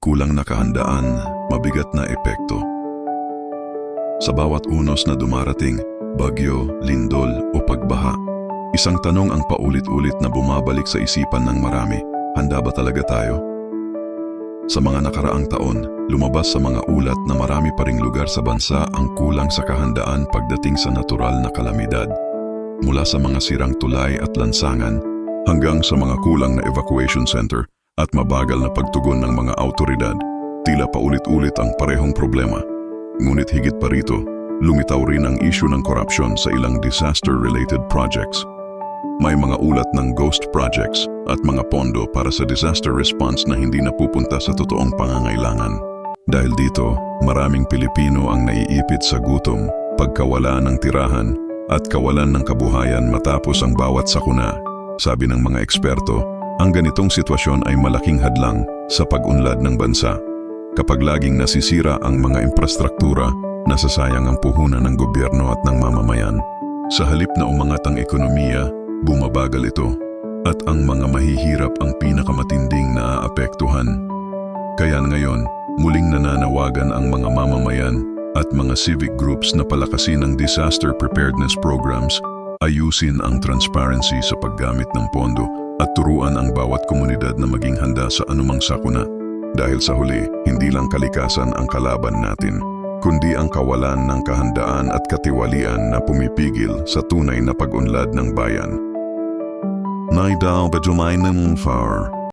kulang na kahandaan, mabigat na epekto. Sa bawat unos na dumarating, bagyo, lindol o pagbaha, isang tanong ang paulit-ulit na bumabalik sa isipan ng marami, handa ba talaga tayo? Sa mga nakaraang taon, lumabas sa mga ulat na marami pa ring lugar sa bansa ang kulang sa kahandaan pagdating sa natural na kalamidad. Mula sa mga sirang tulay at lansangan, hanggang sa mga kulang na evacuation center at mabagal na pagtugon ng mga autoridad, tila paulit-ulit ang parehong problema. Ngunit higit pa rito, lumitaw rin ang issue ng corruption sa ilang disaster-related projects. May mga ulat ng ghost projects at mga pondo para sa disaster response na hindi napupunta sa totoong pangangailangan. Dahil dito, maraming Pilipino ang naiipit sa gutom, pagkawala ng tirahan, at kawalan ng kabuhayan matapos ang bawat sakuna. Sabi ng mga eksperto, ang ganitong sitwasyon ay malaking hadlang sa pag-unlad ng bansa. Kapag laging nasisira ang mga infrastruktura, nasasayang ang puhunan ng gobyerno at ng mamamayan. Sa halip na umangat ang ekonomiya, bumabagal ito at ang mga mahihirap ang pinakamatinding naaapektuhan. Kaya ngayon, muling nananawagan ang mga mamamayan at mga civic groups na palakasin ang disaster preparedness programs, ayusin ang transparency sa paggamit ng pondo at turuan ang bawat komunidad na maging handa sa anumang sakuna. Dahil sa huli, hindi lang kalikasan ang kalaban natin, kundi ang kawalan ng kahandaan at katiwalian na pumipigil sa tunay na pag-unlad ng bayan. Naidao ng far?